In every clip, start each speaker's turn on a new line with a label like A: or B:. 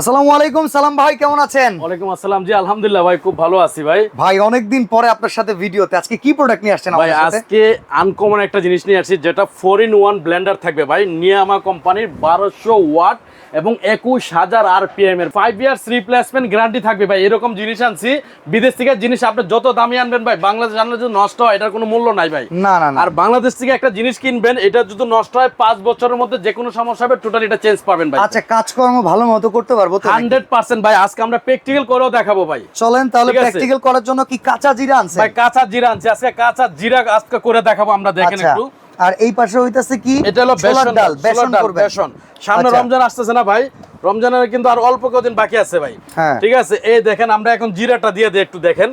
A: আসসালামু আলাইকুম সালাম ভাই কেমন আছেন?
B: ওয়ালাইকুম আসসালাম। জি আলহামদুলিল্লাহ ভাই খুব ভালো আছি ভাই।
A: ভাই অনেকদিন পরে আপনার সাথে ভিডিওতে। আজকে কি প্রোডাক্ট নিয়ে আসছেন
B: ভাই আজকে আনকমন একটা জিনিস নিয়ে আসছি যেটা ফোর ইন ওয়ান ব্লেন্ডার থাকবে ভাই নিয়ামা কোম্পানির বারোশো ওয়াট এবং একুশ হাজার আর পিএম এর। ফাইভ ইয়ার্স রিপ্লেসমেন্ট গ্যারান্টি থাকবে ভাই এরকম জিনিস আনছি। বিদেশ থেকে জিনিস আপনি যত দামি আনবেন ভাই বাংলাদেশ আনলে যদি নষ্ট হয় এটার কোনো মূল্য নাই ভাই।
A: না না না।
B: আর বাংলাদেশ থেকে একটা জিনিস কিনবেন এটা যদি নষ্ট হয় পাঁচ বছরের মধ্যে যে কোনো সমস্যা হবে টোটাল এটা চেঞ্জ পাবেন ভাই।
A: আচ্ছা কাজকর্ম ভালো মতো করতে পারব তো নাকি?
B: হান্ড্রেড পার্সেন্ট ভাই আজকে আমরা প্র্যাকটিক্যাল করেও দেখাবো ভাই।
A: চলেন তাহলে প্র্যাকটিক্যাল করার জন্য কি কাঁচা জিরা আনছেন?
B: ভাই কাঁচা জিরা আনছি। আজকে কাঁচা জিরা আজকে করে দেখাবো আমরা দেখেন
A: আচ্ছা।
B: একটু।
A: আর এই পাশে হইতাছে কি?
B: এটা হলো বেসন
A: ডাল বেসন
B: ডাল,
A: করবেন।
B: বেসন। সামনে
A: আচ্ছা।
B: রমজান আসতেছে না ভাই? রমজানের কিন্তু আর অল্প কদিন বাকি আছে ভাই।
A: হ্যাঁ।
B: ঠিক আছে? এই দেখেন আমরা এখন জিরাটা দিয়ে দিই একটু দেখেন.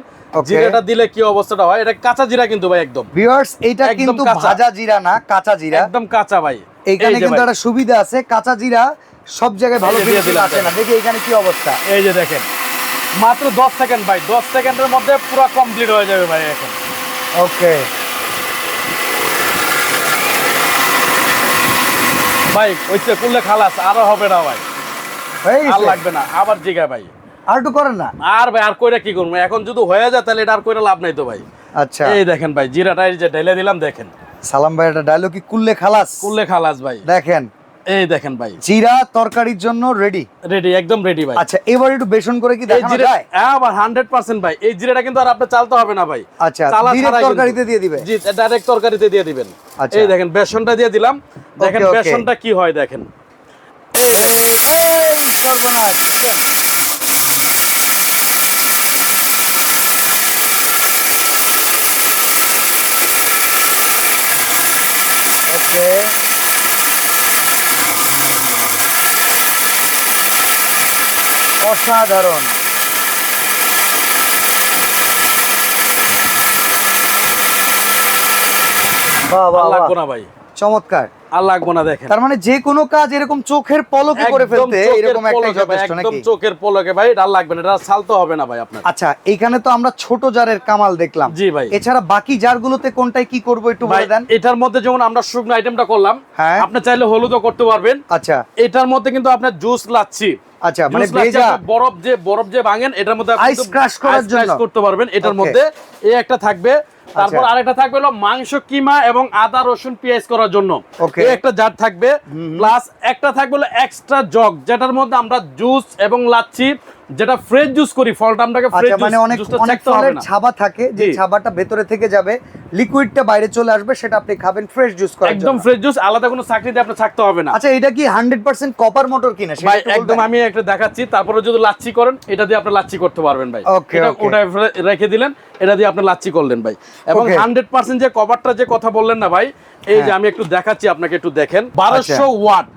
B: জিরাটা দিলে কি অবস্থাটা হয়? এটা কাঁচা জিরা কিন্তু ভাই একদম।
A: ভিউয়ার্স
B: একদম
A: কিন্তু। ভাজা জিরা না কাঁচা জিরা।
B: একদম কাঁচা ভাই।
A: এখানে কিন্তু একটা সুবিধা আছে কাঁচা জিরা সব জায়গায় ভালো ফিনিশিং আসে না? দেখি এখানে কি অবস্থা।
B: এই যে দেখেন মাত্র 10 সেকেন্ড ভাই 10 সেকেন্ডের মধ্যে পুরো কমপ্লিট হয়ে যাবে ভাই এখন।
A: ওকে
B: ভাই ওইটা করলে খালাস আরও হবে না ভাই। আর লাগবে না আবার জিগা ভাই।
A: আর একটু করেন না?
B: আর ভাই আর কইরা কি করব? এখন যদি হয়ে যায় তাহলে এটা আর কইরা লাভ নাই তো ভাই।
A: আচ্ছা।
B: এই দেখেন ভাই জিরাটা এই যে ঢেলে দিলাম দেখেন।
A: সালাম ভাই একটা ডায়লগ কি কুললে খালাস?
B: করলে খালাস ভাই।
A: দেখেন
B: এই দেখেন ভাই।
A: জিরা তরকারির জন্য রেডি
B: রেডি একদম রেডি ভাই।
A: আচ্ছা এবার একটু বেসন করে কি দেখানো যায়?
B: হ্যাঁ আবার হান্ড্রেড পার্সেন্ট ভাই। এই জিরাটা কিন্তু আর আপনার চালতে হবে না ভাই।
A: আচ্ছা
B: চালা
A: তরকারিতে দিয়ে দিবে।
B: জি ডাইরেক্ট তরকারিতে দিয়ে দিবেন।
A: আচ্ছা।
B: এই দেখেন বেসনটা দিয়ে দিলাম। দেখেন বেসনটা কি হয় দেখেন।
A: এই সর্বনাশ ওকে। অসাধারণ। বাহ বাহ
B: আর লাগবো
A: বাহ।
B: না ভাই।
A: চমৎকার।
B: আর লাগবো না দেখেন।
A: তার মানে যে কোনো কাজ এরকম চোখের পলকে করে ফেলতে এরকম একটা
B: একদম চোখের পলকে ভাই এটা লাগবে না এটা আর হবে না ভাই আপনার।
A: আচ্ছা এখানে তো আমরা ছোট জারের কামাল দেখলাম।
B: জি ভাই।
A: এছাড়া বাকি জারগুলোতে কোনটায় কি করব একটু বলে দেন।
B: এটার মধ্যে যেমন আমরা শুকনো আইটেমটা করলাম
A: হ্যাঁ।
B: আপনি চাইলে হলুদও করতে পারবেন।
A: আচ্ছা।
B: এটার মধ্যে কিন্তু আপনার জুস লাচ্ছি
A: আচ্ছা মানে ভেজা
B: বরফ যে বরফ যে ভাঙেন এটার মধ্যে আইস
A: ক্রাশ করার জন্য।
B: করতে পারবেন এটার মধ্যে এই একটা থাকবে তারপর
A: আচ্ছা।
B: আরেকটা থাকবে হলো মাংস কিমা এবং আদা রসুন পেঁয়াজ করার জন্য. একটা জার থাকবে প্লাস একটা থাকবে হলো এক্সট্রা জগ যেটার মধ্যে আমরা জুস এবং লাচ্ছি যেটা ফ্রেশ জুস করি ফলটা আমরাকে ফ্রেশ
A: আচ্ছা মানে অনেক অনেক ফলের ছাবা থাকে যে ছাবাটা ভেতরে থেকে যাবে লিকুইডটা বাইরে চলে আসবে সেটা আপনি খাবেন ফ্রেশ জুস করার
B: একদম ফ্রেশ জুস আলাদা কোনো চাকরিতে আপনার থাকতে হবে না।
A: আচ্ছা এটা কি 100% কপার মোটর কিনা? সেটা
B: ভাই একদম আমি একটা দেখাচ্ছি তারপরে যদি লাচ্ছি করেন এটা দিয়ে আপনি লাচ্ছি করতে পারবেন ভাই। এটা ওটা রেখে দিলেন এটা দিয়ে আপনি লাচ্ছি করলেন ভাই। এবং হান্ড্রেড পার্সেন্ট যে কভারটা যে কথা বললেন না ভাই এই যে
A: হ্যাঁ।
B: আমি একটু দেখাচ্ছি আপনাকে একটু দেখেন। বারোশো ওয়াট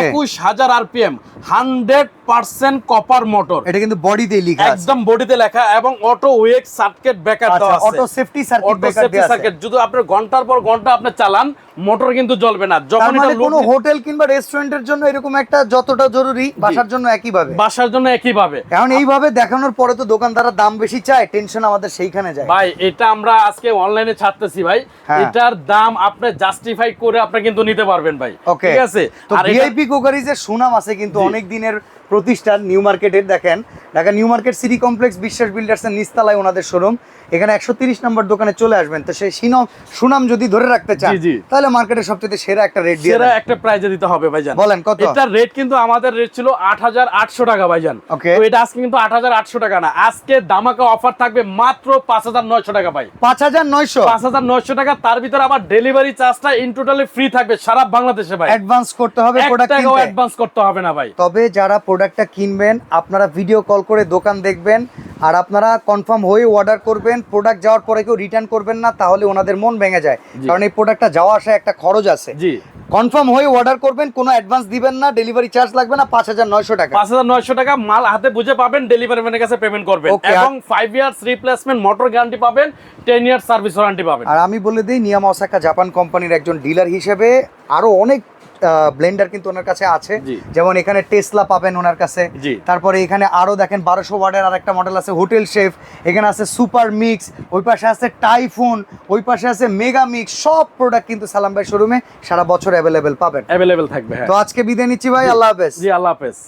B: একুশ হাজার RPM hundred percent copper motor
A: এটা কিন্তু বডিতে লেখা
B: একদম বডিতে লেখা এবং অটো ওয়েক সার্কিট
A: আচ্ছা
B: দেওয়া আছে।
A: Auto safety circuit
B: auto safety circuit যদি আপনার ঘণ্টার পর ঘণ্টা আপনি চালান মোটর কিন্তু জ্বলবে না। যখন
A: মানে
B: এটা
A: কোনো হোটেল কিংবা রেস্টুরেন্টের জন্য এরকম একটা যতটা জরুরি বাসার জন্য একই ভাবে
B: বাসার জন্য একই ভাবে
A: কারণ এইভাবে দেখানোর পরে তো দোকানদাররা দাম বেশি চায় টেনশন আমাদের সেইখানে যায়।
B: ভাই এটা আমরা আজকে অনলাইনে ছাড়তেছি ভাই।
A: হ্যাঁ।
B: এটার দাম আপনি জাস্টিফাই করে আপনি কিন্তু নিতে পারবেন ভাই। ঠিক আছে?
A: তো ভিআইপি কোকারিজের সুনাম আছে কিন্তু অনেক দিনের প্রতিষ্ঠান নিউ মার্কেটের দেখেন। Dhaka new market city complex Biswas builders এর নিস্তালায় ওনাদের শোরুম। এখানে একশো তিরিশ নম্বর দোকানে চলে আসবেন। তো সেই সিনম সুনাম যদি ধরে রাখতে চান। তাহলে মার্কেটের সবচেয়ে সেরা একটা রেট দিয়ে
B: সেরা একটা প্রাইজে দিতে হবে ভাইজান।
A: বলেন কত?
B: এটার রেট কিন্তু আমাদের রেট ছিল আট হাজার আটশো টাকা ভাইজান।
A: Okay.
B: তো এটা আজকে কিন্তু আট হাজার আটশো টাকা না। আজকে দামাকা অফার থাকবে মাত্র পাঁচ হাজার নয়শো টাকা ভাই।
A: পাঁচ হাজার নয়শো?
B: পাঁচ হাজার নয়শো টাকা তার ভিতরে আবার ডেলিভারি চার্জটা ইন টোটালি ফ্রি থাকবে সারা বাংলাদেশে ভাই।
A: অ্যাডভান্স করতে হবে প্রোডাক্ট কিনতে।
B: অ্যাডভান্স করতে হবে না ভাই।
A: তবে যারা প্রোডাক্টটা কিনবেন আপনারা ভিডিও কল করে দোকান দেখবেন আর আপনারা কনফার্ম হয়ে অর্ডার করবেন প্রোডাক্ট যাওয়ার পরে কেউ রিটার্ন করবেন না তাহলে ওনাদের মন ভেঙে যায়। কারণ এই প্রোডাক্টটা যাওয়া আসা একটা খরচ আছে।
B: জি।
A: কনফার্ম হয়ে অর্ডার করবেন কোনো অ্যাডভান্স দিবেন না ডেলিভারি চার্জ লাগবে না পাঁচ হাজার নয়শো টাকা।
B: পাঁচ হাজার নয়শো টাকা মাল হাতে বুঝে পাবেন ডেলিভারি ম্যানের কাছে পেমেন্ট করবেন। এবং five years replacement motor guarantee পাবেন টেন ইয়ার্স সার্ভিস ওয়ারেন্টি পাবেন।
A: আর আমি বলে দিই নিয়ামা ওসাকা জাপান কোম্পানির একজন ডিলার হিসেবে আরও অনেক ব্লেন্ডার কিন্তু ওনার কাছে আছে। যেমন এখানে টেসলা পাবেন ওনার কাছে। তারপরে এখানে আরও দেখেন বারোশো ওয়ার্ডের আর একটা মডেল আছে হোটেল শেফ এখানে আছে সুপার মিক্স ওই পাশে আছে টাইফুন ওই পাশে আছে মেগা মিক্স সব প্রোডাক্ট কিন্তু সালাম ভাই শোরুমে সারা বছর অ্যাভেলেবেল পাবেন।
B: অ্যাভেলেবেল থাকবে হ্যাঁ।
A: তো আজকে বিদায় নিচ্ছি ভাই আল্লাহ হাফেজ।
B: জি আল্লাহ হাফেজ।